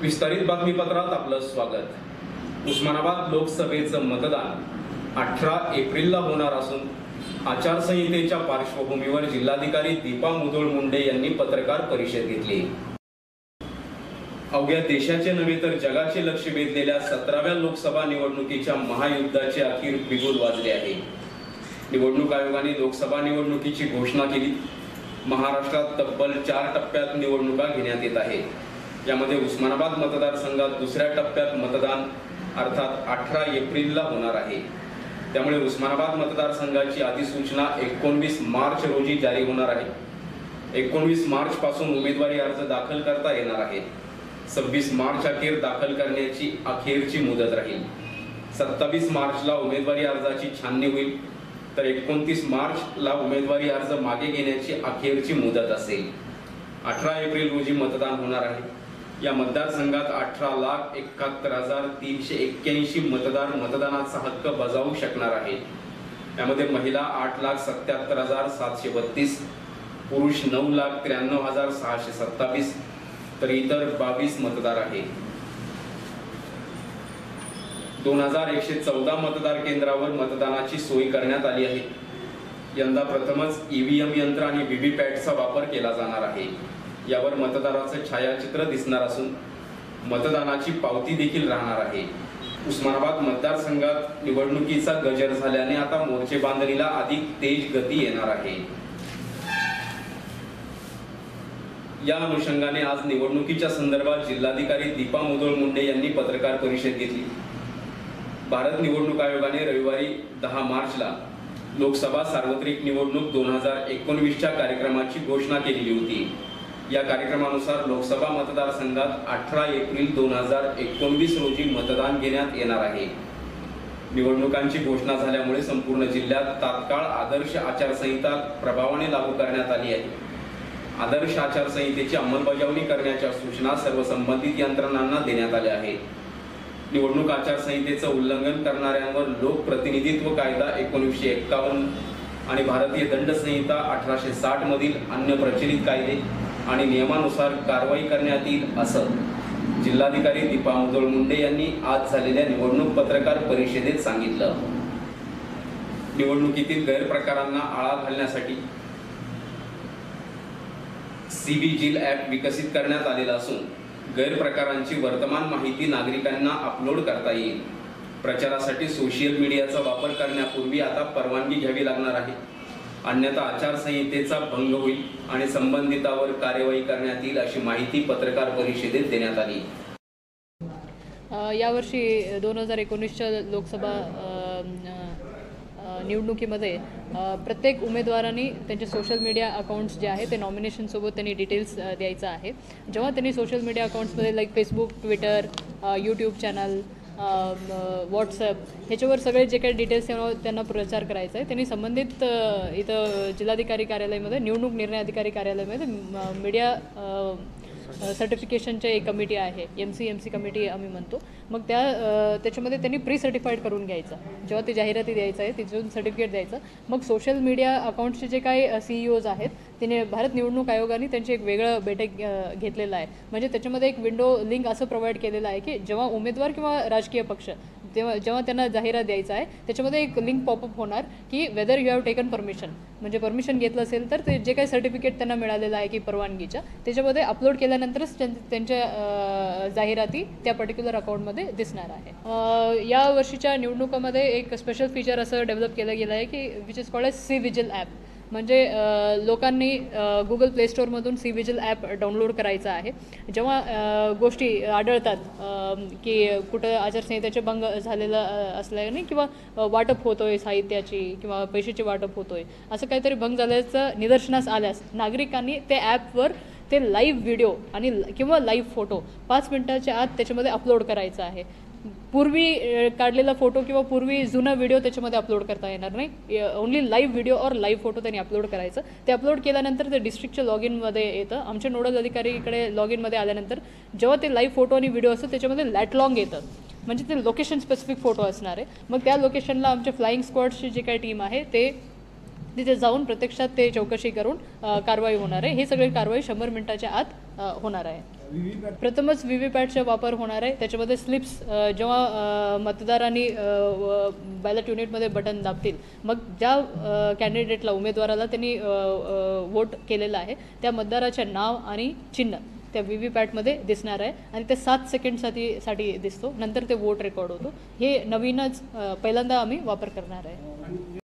विस्तारित बातमीपत्रात आपलं स्वागत. उस्मानाबाद लोकसभेचं मतदान अठरा एप्रिलला होणार असून आचारसंहितेच्या पार्श्वभूमीवर जिल्हाधिकारी दीपा मुधोळ मुंडे यांनी पत्रकार परिषद घेतली. अवघ्या देशाचे नव्हे तर जगाचे लक्ष वेधलेल्या सतराव्या लोकसभा निवडणुकीच्या महायुद्धाचे अखेर बिगुल वाजले आहे. निवडणूक आयोगाने लोकसभा निवडणुकीची घोषणा केली. महाराष्ट्रात तब्बल चार टप्प्यात निवडणुका घेण्यात येत आहेत. यामध्ये उस्मानाबाद मतदारसंघात दुसऱ्या टप्प्यात मतदान अर्थात अठरा एप्रिलला होणार आहे. त्यामुळे उस्मानाबाद मतदारसंघाची अधिसूचना एकोणवीस मार्च रोजी जारी होणार आहे. एकोणवीस मार्च पासून उमेदवारी अर्ज दाखल करता येणार आहे. सव्वीस मार्च अखेर दाखल करण्याची अखेरची मुदत राहील. सत्तावीस मार्चला उमेदवारी अर्जाची छाननी होईल. तर एकोणतीस मार्चला उमेदवारी अर्ज मागे घेण्याची अखेरची मुदत असेल. अठरा एप्रिल रोजी मतदान होणार आहे. या मतदारसंघात अठरा लाख एकाहत्तर हजार तीनशे एक्क्याऐंशी मतदार मतदानाचा हक्क बजावू शकणार आहेत. यामध्ये महिला आठ लाख सत्याहत्तर हजार सातशे बत्तीस पुरुष नऊ लाख त्र्याण्णव हजार सहाशे सत्तावीस तर इतर बावीस मतदार आहेत. दोन हजार एकशे चौदा मतदार केंद्रावर मतदानाची सोय करण्यात आली आहे. यंदा प्रथमच ईव्हीएम यंत्र आणि व्हीव्हीपॅटचा वापर केला जाणार आहे. यावर मतदाराचं छायाचित्र दिसणार असून मतदानाची पावती देखील राहणार आहे. उस्मानाबाद मतदारसंघात निवडणुकीचा गजर झाल्याने आता मोर्चे बांधणीला अधिक तेज गती येणार आहे. या अनुषंगाने आज निवडणुकीच्या संदर्भात जिल्हाधिकारी दीपा मुदोळ मुंडे यांनी पत्रकार परिषद घेतली. भारत निवडणूक आयोगाने रविवारी दहा मार्चला लोकसभा सार्वत्रिक निवडणूक दोन हजार एकोणवीसच्या कार्यक्रमाची घोषणा केलेली होती. या कार्यक्रमानुसार लोकसभा मतदारसंघात अठरा एप्रिल दोन हजार एकोणवीस रोजी मतदान घेण्यात येणार आहे. निवडणुकांची घोषणा झाल्यामुळे संपूर्ण जिल्ह्यात तात्काळ आदर्श आचारसंहिता प्रभावाने लागू करण्यात आली आहे. आदर्श आचारसंहितेची अंमलबजावणी करण्याच्या सूचना सर्व संबंधित यंत्रणांना देण्यात आल्या आहेत. निवडणूक आचारसंहितेचं उल्लंघन करणाऱ्यांवर लोकप्रतिनिधित्व कायदा एकोणीसशे एक्कावन्न आणि भारतीय दंड संहिता अठराशे साठ मधील अन्य प्रचलित कायदे आणि नियमानुसार कारवाई करण्यात येईल असं जिल्हाधिकारी दीपा मुधोळ मुंडे यांनी आज झालेल्या निवडणूक पत्रकार परिषदेत सांगितलं. निवडणुकीतील गैरप्रकारांना आळा घालण्यासाठी सीबी जिल ॲप विकसित करण्यात आलेला असून गैरप्रकारांची वर्तमान माहिती नागरिकांना अपलोड करता येईल. प्रचारासाठी सोशल मीडियाचा वापर करण्यापूर्वी आता परवानगी घ्यावी लागणार आहे. अन्यथा आचारसंहितेचा भंग होईल आणि संबंधितावर कार्यवाही करण्यात येईल अशी माहिती पत्रकार परिषदेत देण्यात आली. यावर्षी दोन हजार एकोणीसच्या लोकसभा निवडणुकीमध्ये प्रत्येक उमेदवारांनी त्यांचे सोशल मीडिया अकाउंट्स जे आहे ते नॉमिनेशनसोबत त्यांनी डिटेल्स द्यायचं आहे. जेव्हा त्यांनी social media अकाउंट्समध्ये like Facebook Twitter YouTube channel WhatsApp ह्याच्यावर सगळे जे काही डिटेल्स त्यांना त्यांना प्रचार करायचा आहे. त्यांनी संबंधित इथं जिल्हाधिकारी कार्यालयामध्ये निवडणूक निर्णय अधिकारी कार्यालयामध्ये म- मीडिया सर्टिफिकेशनच्या एक कमिटी आहे. M C M C committee आम्ही म्हणतो. मग त्या त्याच्यामध्ये त्यांनी प्री सर्टिफाईड करून घ्यायचं. जेव्हा ते जाहिराती द्यायचं आहे तिथून सर्टिफिकेट द्यायचं. मग सोशल मीडिया अकाउंटचे जे काही सी ई ओज आहेत तिने भारत निवडणूक आयोगाने त्यांची एक वेगळं बैठक घेतलेलं आहे. म्हणजे त्याच्यामध्ये एक विंडो लिंक असं प्रोव्हाइड केलेलं आहे की जेव्हा उमेदवार किंवा राजकीय पक्ष तेव्हा जेव्हा त्यांना जाहिरात द्यायचा आहे त्याच्यामध्ये एक लिंक पॉपअप होणार की whether you have taken permission म्हणजे परमिशन घेतलं असेल तर ते जे काही सर्टिफिकेट त्यांना मिळालेलं आहे की परवानगीच्या त्याच्यामध्ये अपलोड केल्यानंतरच त्यां- त्यांच्या जाहिराती त्या पर्टिक्युलर अकाउंटमध्ये दिसणार आहे. या वर्षीच्या निवडणुकामध्ये एक स्पेशल फीचर असं डेव्हलप केलं गेलं आहे की which is called as C vigil app म्हणजे लोकांनी गुगल प्ले स्टोअरमधून सी विजिल ॲप डाउनलोड करायचं आहे. जेव्हा गोष्टी आढळतात की कुठं आचारसंहितेचे भंग झालेलं असल्याने किंवा वाटप होतोय साहित्याची किंवा पैशाची वाटप होतोय असं काहीतरी भंग झाल्याचं निदर्शनास आल्यास नागरिकांनी ते ॲपवर ते लाईव्ह व्हिडिओ आणि किंवा लाईव्ह फोटो पाच मिनटाच्या आत त्याच्यामध्ये अपलोड करायचा आहे. पूर्वी काढलेला फोटो किंवा पूर्वी जुना व्हिडिओ त्याच्यामध्ये अपलोड करता येणार नाही. ओन्ली लाईव्ह व्हिडिओ और लाईव्ह फोटो त्यांनी अपलोड करायचं. ते अपलोड केल्यानंतर ते डिस्ट्रिक्टच्या लॉग इनमध्ये येतं. आमच्या नोडल अधिकारीकडे लॉग इनमध्ये आल्यानंतर जेव्हा ते लाईव्ह फोटो आणि व्हिडिओ असतं त्याच्यामध्ये लॅटलॉंग येतं. म्हणजे ते लोकेशन स्पेसिफिक फोटो असणार आहे. मग त्या लोकेशनला आमच्या फ्लाईंग स्क्वॉडची जी काही टीम आहे ते तिथे जाऊन प्रत्यक्षात ते चौकशी करून कारवाई होणार आहे. हे सगळी कारवाई शंभर मिनिटाच्या आत होणार आहे. प्रथमच व्ही व्ही पॅटचा वापर होणार आहे. त्याच्यामध्ये स्लिप्स जेव्हा मतदारांनी बॅलेट युनिटमध्ये बटन दाबतील मग ज्या कॅन्डिडेटला उमेदवाराला त्यांनी वोट केलेलं आहे त्या मतदाराचे नाव आणि चिन्ह त्या व्ही व्ही पॅटमध्ये दिसणार आहे आणि ते सात सेकंडसाठी साठी दिसतो. नंतर ते वोट रेकॉर्ड होतो. हे नवीनच पहिल्यांदा आम्ही वापर करणार आहे.